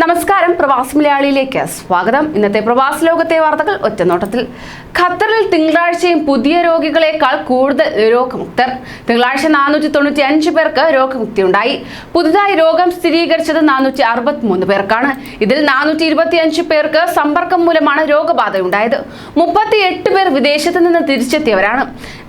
നമസ്കാരം പ്രവാസി മലയാളിയിലേക്ക് സ്വാഗതം. ഇന്നത്തെ പ്രവാസ ലോകത്തെ വാർത്തകൾ ഒറ്റനോട്ടത്തിൽ. ഖത്തറിൽ തിങ്കളാഴ്ചയും പുതിയ രോഗികളെക്കാൾ കൂടുതൽ രോഗമുക്തർ. തിങ്കളാഴ്ച നാനൂറ്റി തൊണ്ണൂറ്റി അഞ്ച് പേർക്ക് രോഗമുക്തി ഉണ്ടായി പുതുതായി രോഗം സ്ഥിരീകരിച്ചത് നാനൂറ്റി അറുപത്തിമൂന്ന് പേർക്കാണ്. ഇതിൽ നാനൂറ്റി ഇരുപത്തി അഞ്ച് പേർക്ക് സമ്പർക്കം മൂലമാണ് രോഗബാധയുണ്ടായത്. മുപ്പത്തി എട്ട് പേർ വിദേശത്ത് നിന്ന് തിരിച്ചെത്തിയവരാണ്.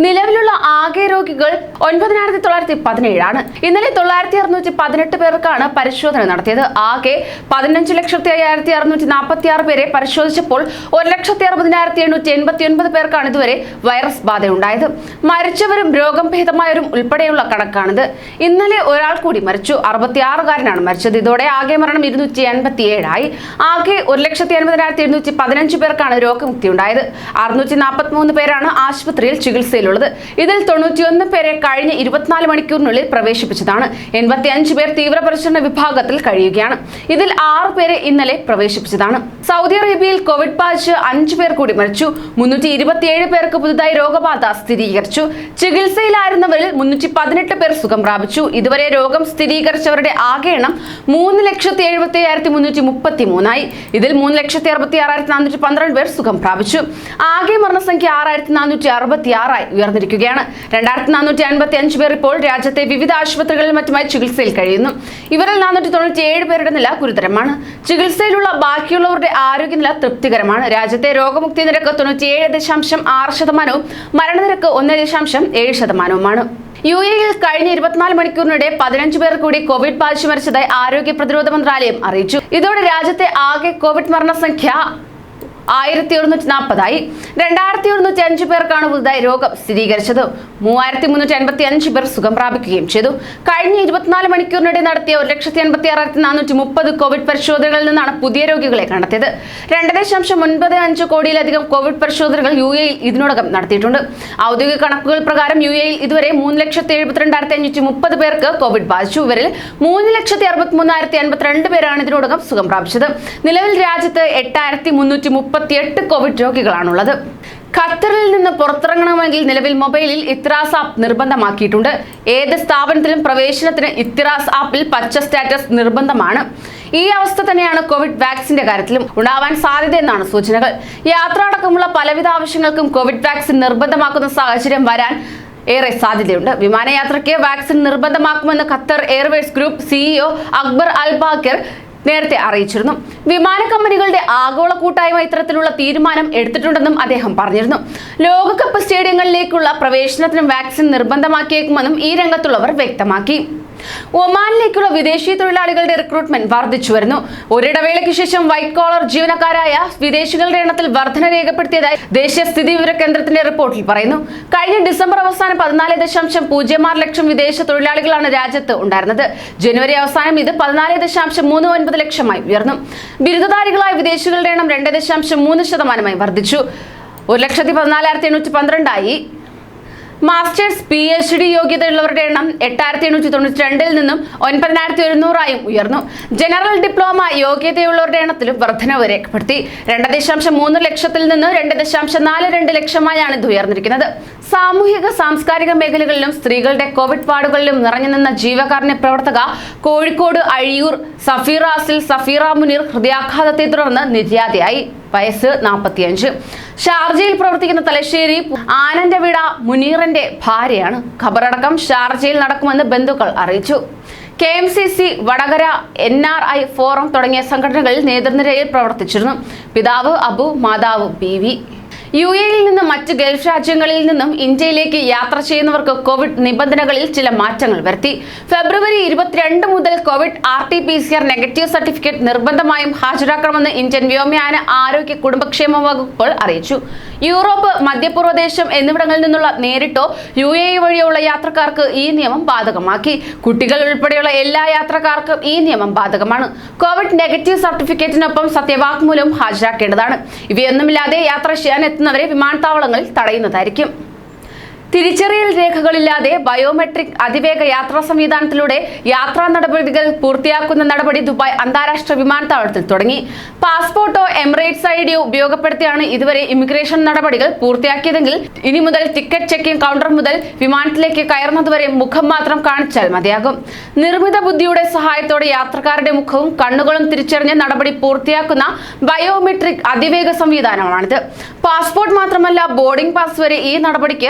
നിലവിലുള്ള ആകെ രോഗികൾ ഒൻപതിനായിരത്തി തൊള്ളായിരത്തി പതിനേഴാണ് ഇന്നലെ തൊള്ളായിരത്തി അറുന്നൂറ്റി പതിനെട്ട് പേർക്കാണ് പരിശോധന നടത്തിയത്. ആകെ പതിനഞ്ച് ലക്ഷത്തി അയ്യായിരത്തി അറുന്നൂറ്റി നാൽപ്പത്തി ആറ് പേരെ പരിശോധിച്ചപ്പോൾ ഒരു ലക്ഷത്തി അറുപതിനായിരത്തി എണ്ണൂറ്റി എൺപത്തി ഒൻപത് പേർക്കാണ് ഇതുവരെ വൈറസ് ബാധയുണ്ടായത്. മരിച്ചവരും രോഗം ഭേദമായവരും ഉൾപ്പെടെയുള്ള കണക്കാണിത്. ഇന്നലെ ഒരാൾ കൂടി മരിച്ചു. അറുപത്തിയാറുകാരനാണ് മരിച്ചത്. ഇതോടെ ആകെ മരണം ഇരുന്നൂറ്റി എൺപത്തി ഏഴായി ആകെ ഒരു ലക്ഷത്തി അൻപതിനായിരത്തി എഴുന്നൂറ്റി പതിനഞ്ച് പേർക്കാണ് രോഗമുക്തി ഉണ്ടായത് അറുന്നൂറ്റി നാൽപ്പത്തി മൂന്ന് പേരാണ് ആശുപത്രിയിൽ ചികിത്സയിലുള്ളത്. ഇതിൽ തൊണ്ണൂറ്റിയൊന്ന് പേരെ കഴിഞ്ഞ ഇരുപത്തിനാല് മണിക്കൂറിനുള്ളിൽ പ്രവേശിപ്പിച്ചതാണ്. എൺപത്തി അഞ്ച് പേർ തീവ്രപരിചരണ വിഭാഗത്തിൽ കഴിയുകയാണ്. ഇതിൽ ആറ് പേരെ ഇന്നലെ പ്രവേശിപ്പിച്ചതാണ്. സൗദി അറേബ്യയിൽ കോവിഡ് ബാധിച്ച് അഞ്ചു പേർ കൂടി മരിച്ചു. മുന്നൂറ്റി ഇരുപത്തിയേഴ് പേർക്ക് പുതുതായി രോഗബാധ സ്ഥിരീകരിച്ചു. ചികിത്സയിലായിരുന്നവരിൽ മുന്നൂറ്റി പതിനെട്ട് പേർ സുഖം പ്രാപിച്ചു. ഇതുവരെ രോഗം സ്ഥിരീകരിച്ചവരുടെ ആകെ എണ്ണം മൂന്ന് ലക്ഷത്തി എഴുപത്തി അയ്യായിരത്തി മുന്നൂറ്റി മുപ്പത്തി മൂന്നായി ഇതിൽ മൂന്ന് ലക്ഷത്തി അറുപത്തി ആറായിരത്തി നാനൂറ്റി പന്ത്രണ്ട് പേർ സുഖം പ്രാപിച്ചു. ആകെ മരണസംഖ്യ ആറായിരത്തി നാനൂറ്റി അറുപത്തി ആറായി ഉയർന്നിരിക്കുകയാണ്. രണ്ടായിരത്തി നാനൂറ്റി അൻപത്തി അഞ്ച് പേർ ഇപ്പോൾ രാജ്യത്തെ വിവിധ ആശുപത്രികളിൽ മറ്റുമായി ചികിത്സയിൽ കഴിയുന്നു. ഇവരിൽ നാനൂറ്റി തൊണ്ണൂറ്റി ഏഴ് പേരുടെ നില ഗുരുതരമാണ് ചികിത്സയിലുള്ള ബാക്കിയുള്ളവരുടെ ആരോഗ്യനില തൃപ്തികരമാണ്. രാജ്യത്തെ രോഗമുക്തി നിരക്ക് തൊണ്ണൂറ്റിയേഴ് ദശാംശം ആറ് ശതമാനവും മരണനിരക്ക് ഒന്ന് ദശാംശം ഏഴ് ശതമാനവുമാണ്. യു എയിൽ കഴിഞ്ഞ ഇരുപത്തിനാല് മണിക്കൂറിനിടെ പതിനഞ്ച് പേർ കൂടി കോവിഡ് ബാധിച്ചു മരിച്ചതായി ആരോഗ്യ പ്രതിരോധ മന്ത്രാലയം അറിയിച്ചു. ഇതോടെ രാജ്യത്തെ ആകെ കോവിഡ് മരണസംഖ്യ ആയിരത്തി ഒരുന്നൂറ്റി നാൽപ്പതായി. രണ്ടായിരത്തി ഒരുന്നൂറ്റി അഞ്ച് പേർക്കാണ് പുതുതായി രോഗം സ്ഥിരീകരിച്ചത്. മൂവായിരത്തി മുന്നൂറ്റി അൻപത്തി അഞ്ച് പേർ സുഖം പ്രാപിക്കുകയും ചെയ്തു. കഴിഞ്ഞ ഇരുപത്തിനാല് മണിക്കൂറിനിടെ നടത്തിയ ഒരു ലക്ഷത്തി അൻപത്തി ആറായിരത്തി നാനൂറ്റി മുപ്പത് കോവിഡ് പരിശോധനകളിൽ നിന്നാണ് പുതിയ രോഗികളെ കണ്ടെത്തിയത്. രണ്ട് ദശാംശം ഒൻപത് അഞ്ച് കോടിയിലധികം കോവിഡ് പരിശോധനകൾ യു എയിൽ ഇതിനോടകം നടത്തിയിട്ടുണ്ട്. ഔദ്യോഗിക കണക്കുകൾ പ്രകാരം യു എയിൽ ഇതുവരെ മൂന്ന് ലക്ഷത്തി എഴുപത്തിരണ്ടായിരത്തി അഞ്ഞൂറ്റി മുപ്പത് പേർക്ക് കോവിഡ് ബാധിച്ചു. ഇവരിൽ മൂന്ന് ലക്ഷത്തി അറുപത്തി മൂന്നായിരത്തി അൻപത്തിരണ്ട് പേരാണ് ഇതിനോടകം സുഖം പ്രാപിച്ചത്. നിലവിൽ രാജ്യത്ത് എട്ടായിരത്തി മുന്നൂറ്റി മുപ്പത്തി എട്ട് കോവിഡ് രോഗികളാണുള്ളത്. ഖത്തറിൽ നിന്ന് പുറത്തിറങ്ങണമെങ്കിൽ നിലവിൽ മൊബൈലിൽ ഇത്രാസ് ആപ്പ് നിർബന്ധമാക്കിയിട്ടുണ്ട്. ഏത് സ്ഥാപനത്തിലും പ്രവേശനത്തിന് ഇത്തിറാസ് ആപ്പിൽ പച്ച സ്റ്റാറ്റസ് നിർബന്ധമാണ്. ഈ അവസ്ഥ തന്നെയാണ് കോവിഡ് വാക്സിന്റെ കാര്യത്തിലും ഉണ്ടാവാൻ സാധ്യതയെന്നാണ് സൂചനകൾ. യാത്ര അടക്കമുള്ള പലവിധ ആവശ്യങ്ങൾക്കും കോവിഡ് വാക്സിൻ നിർബന്ധമാക്കുന്ന സാഹചര്യം വരാൻ ഏറെ സാധ്യതയുണ്ട്. വിമാനയാത്രയ്ക്ക് vaccine നിർബന്ധമാക്കുമെന്ന് Qatar airways group CEO Akbar al Baker നേരത്തെ അറിയിച്ചിരുന്നു. വിമാന കമ്പനികളുടെ ആഗോള കൂട്ടായ്മ ഇത്തരത്തിലുള്ള തീരുമാനം എടുത്തിട്ടുണ്ടെന്നും അദ്ദേഹം പറഞ്ഞിരുന്നു. ലോകകപ്പ് സ്റ്റേഡിയങ്ങളിലേക്കുള്ള പ്രവേശനത്തിനും വാക്സിൻ നിർബന്ധമാക്കിയേക്കുമെന്നും ഈ രംഗത്തുള്ളവർ വ്യക്തമാക്കി. ഒമാനിലേക്കുള്ള വിദേശി തൊഴിലാളികളുടെ റിക്രൂട്ട്മെന്റ് വർദ്ധിച്ചു വരുന്നു. ഒരിടവേളയ്ക്ക് ശേഷം വൈറ്റ് കോളർ ജീവനക്കാരായ വിദേശികളുടെ എണ്ണത്തിൽ വർധന രേഖപ്പെടുത്തിയതായി ദേശീയ സ്ഥിതി വിവര കേന്ദ്രത്തിന്റെ റിപ്പോർട്ടിൽ പറയുന്നു. കഴിഞ്ഞ ഡിസംബർ അവസാനം പതിനാല് ദശാംശം പൂജ്യം ആറ് ലക്ഷം വിദേശ തൊഴിലാളികളാണ് രാജ്യത്ത് ഉണ്ടായിരുന്നത്. ജനുവരി അവസാനം ഇത് പതിനാല് ദശാംശം മൂന്ന് ഒൻപത് ലക്ഷമായി ഉയർന്നു. ബിരുദധാരികളായ വിദേശികളുടെ എണ്ണം രണ്ട് ദശാംശം മൂന്ന് ശതമാനമായി വർദ്ധിച്ചു. ഒരു ലക്ഷത്തി പതിനാലായിരത്തി എണ്ണൂറ്റി പന്ത്രണ്ടായി. മാസ്റ്റേഴ്സ് പി എച്ച് ഡി യോഗ്യതയുള്ളവരുടെ എണ്ണം എട്ടായിരത്തി എണ്ണൂറ്റി തൊണ്ണൂറ്റി രണ്ടിൽ നിന്നും ഒൻപതിനായിരത്തി ഒരുന്നൂറായും ഉയർന്നു. ജനറൽ ഡിപ്ലോമ യോഗ്യതയുള്ളവരുടെ എണ്ണത്തിലും വർധനവ് രേഖപ്പെടുത്തി. രണ്ട് ദശാംശം മൂന്ന് ലക്ഷത്തിൽ നിന്ന് രണ്ട് ദശാംശം നാല് രണ്ട് ലക്ഷമായാണ് ഇത് ഉയർന്നിരിക്കുന്നത്. സാമൂഹിക സാംസ്കാരിക മേഖലകളിലും സ്ത്രീകളുടെ കോവിഡ് വാർഡുകളിലും നിറഞ്ഞു നിന്ന ജീവകാരുണ്യ പ്രവർത്തക കോഴിക്കോട് അഴിയൂർ സഫീറാസിൽ സഫീറ മുനീർ ഹൃദയാഘാതത്തെ തുടർന്ന് നിര്യാതയായി. വയസ്സ് നാൽപ്പത്തിയഞ്ച്. ഷാർജയിൽ പ്രവർത്തിക്കുന്ന തലശ്ശേരി ആനന്ദവിട മുനീറിന്റെ ഭാര്യയാണ്. ഖബറടക്കം ഷാർജയിൽ നടക്കുമെന്ന് ബന്ധുക്കൾ അറിയിച്ചു. K M C C Vadakara N R I forum തുടങ്ങിയ സംഘടനകളിൽ നേതൃനിരയിൽ പ്രവർത്തിച്ചിരുന്നു. പിതാവ് അബു മാതാവ് ബി യു എയിൽ നിന്നും മറ്റ് ഗൾഫ് രാജ്യങ്ങളിൽ നിന്നും ഇന്ത്യയിലേക്ക് യാത്ര ചെയ്യുന്നവർക്ക് കോവിഡ് നിബന്ധനകളിൽ ചില മാറ്റങ്ങൾ വരുത്തി. ഫെബ്രുവരി ഇരുപത്തിരണ്ട് മുതൽ covid R T P C R negative certificate നിർബന്ധമായും ഹാജരാക്കണമെന്ന് ഇന്ത്യൻ വ്യോമയാന ആരോഗ്യ കുടുംബക്ഷേമ വകുപ്പ് അറിയിച്ചു. യൂറോപ്പ് മധ്യപൂർവദേശം എന്നിവിടങ്ങളിൽ നിന്നുള്ള നേരിട്ടോ യു എ വഴിയുള്ള യാത്രക്കാർക്ക് ഈ നിയമം ബാധകമാക്കി. കുട്ടികൾ ഉൾപ്പെടെയുള്ള എല്ലാ യാത്രക്കാർക്കും ഈ നിയമം ബാധകമാണ്. കോവിഡ് നെഗറ്റീവ് സർട്ടിഫിക്കറ്റിനൊപ്പം സത്യവാങ്മൂലം ഹാജരാക്കേണ്ടതാണ്. ഇവയൊന്നുമില്ലാതെ യാത്ര ചെയ്യാൻ എത്തുന്നവരെ വിമാനത്താവളങ്ങളിൽ തടയുന്നതായിരിക്കും തിരിച്ചറിയൽ രേഖകളില്ലാതെ ബയോമെട്രിക് അതിവേഗ യാത്രാ സംവിധാനത്തിലൂടെ യാത്രാ നടപടികൾ പൂർത്തിയാക്കുന്ന നടപടി ദുബായ് അന്താരാഷ്ട്ര വിമാനത്താവളത്തിൽ തുടങ്ങി. പാസ്പോർട്ടോ എമിറേറ്റ്സ് ഐ ഡിയോ ഉപയോഗപ്പെടുത്തിയാണ് ഇതുവരെ ഇമിഗ്രേഷൻ നടപടികൾ പൂർത്തിയാക്കിയതെങ്കിൽ ഇനി മുതൽ ടിക്കറ്റ് ചെക്കിംഗ് കൗണ്ടർ മുതൽ വിമാനത്തിലേക്ക് കയറുന്നതുവരെ മുഖം മാത്രം കാണിച്ചാൽ മതിയാകും. നിർമ്മിത ബുദ്ധിയുടെ സഹായത്തോടെ യാത്രക്കാരുടെ മുഖവും കണ്ണുകളും തിരിച്ചറിഞ്ഞ് നടപടി പൂർത്തിയാക്കുന്ന ബയോമെട്രിക് അതിവേഗ സംവിധാനമാണിത്. പാസ്പോർട്ട് മാത്രമല്ല ബോർഡിംഗ് പാസ് വരെ ഈ നടപടിക്ക്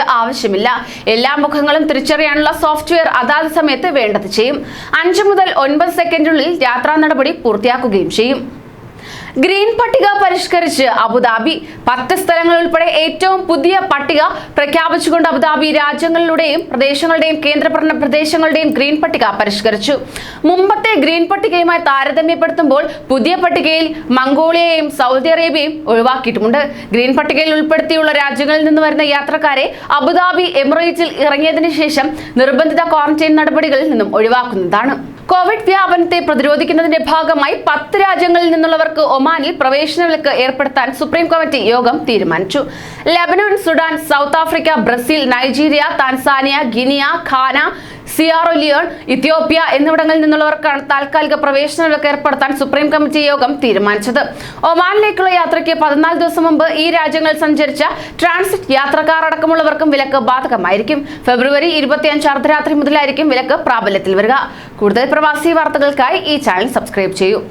ആവശ്യമില്ല. എല്ലാ മുഖങ്ങളും തിരിച്ചറിയാനുള്ള സോഫ്റ്റ്വെയർ അതാത് സമയത്ത് വേണ്ടത് ചെയ്യും. അഞ്ച് മുതൽ ഒൻപത് സെക്കൻഡിനുള്ളിൽ യാത്രാ നടപടി പൂർത്തിയാക്കുകയും ചെയ്യും. ഗ്രീൻ പട്ടിക പരിഷ്കരിച്ച് അബുദാബി. പത്ത് സ്ഥലങ്ങൾ ഉൾപ്പെടെ ഏറ്റവും പുതിയ പട്ടിക പ്രഖ്യാപിച്ചുകൊണ്ട് അബുദാബി രാജ്യങ്ങളിലൂടെയും പ്രദേശങ്ങളുടെയും കേന്ദ്രഭരണ പ്രദേശങ്ങളുടെയും ഗ്രീൻ പട്ടിക പരിഷ്കരിച്ചു. മുമ്പത്തെ ഗ്രീൻ പട്ടികയുമായി താരതമ്യപ്പെടുത്തുമ്പോൾ പുതിയ പട്ടികയിൽ മംഗോളിയയും സൗദി അറേബ്യയും ഒഴിവാക്കിയിട്ടുമുണ്ട്. ഗ്രീൻ പട്ടികയിൽ ഉൾപ്പെടുത്തിയുള്ള രാജ്യങ്ങളിൽ നിന്ന് വരുന്ന യാത്രക്കാരെ അബുദാബി എമിറേറ്റ്സിൽ ഇറങ്ങിയതിനു ശേഷം നിർബന്ധിത ക്വാറന്റൈൻ നടപടികളിൽ നിന്നും ഒഴിവാക്കുന്നതാണ്. കോവിഡ് വ്യാപനത്തെ പ്രതിരോധിക്കുന്നതിന്റെ ഭാഗമായി പത്ത് രാജ്യങ്ങളിൽ നിന്നുള്ളവർക്ക് ഒമാനിൽ പ്രവേശന വിലക്ക് ഏർപ്പെടുത്താൻ സുപ്രീം കമ്മിറ്റി യോഗം തീരുമാനിച്ചു. Lebanon Sudan South Africa Brazil Nigeria Tanzania Guinea Ghana Sierra Leone Ethiopia എന്നിവിടങ്ങളിൽ നിന്നുള്ളവർക്കാണ് താൽക്കാലിക പ്രവേശന വിലക്ക് ഏർപ്പെടുത്താൻ സുപ്രീം കമ്മിറ്റി യോഗം തീരുമാനിച്ചത്. ഒമാനിലേക്കുള്ള യാത്രയ്ക്ക് പതിനാല് ദിവസം മുമ്പ് ഈ രാജ്യങ്ങളിൽ സഞ്ചരിച്ച ട്രാൻസിറ്റ് യാത്രക്കാർ അടക്കമുള്ളവർക്കും വിലക്ക് ബാധകമായിരിക്കും. ഫെബ്രുവരി ഇരുപത്തിയഞ്ച് അർദ്ധരാത്രി മുതലായിരിക്കും വിലക്ക് പ്രാബല്യത്തിൽ വരിക. കൂടുതൽ പ്രവാസി വാർത്തകൾക്കായി ഈ ചാനൽ സബ്സ്ക്രൈബ് ചെയ്യൂ.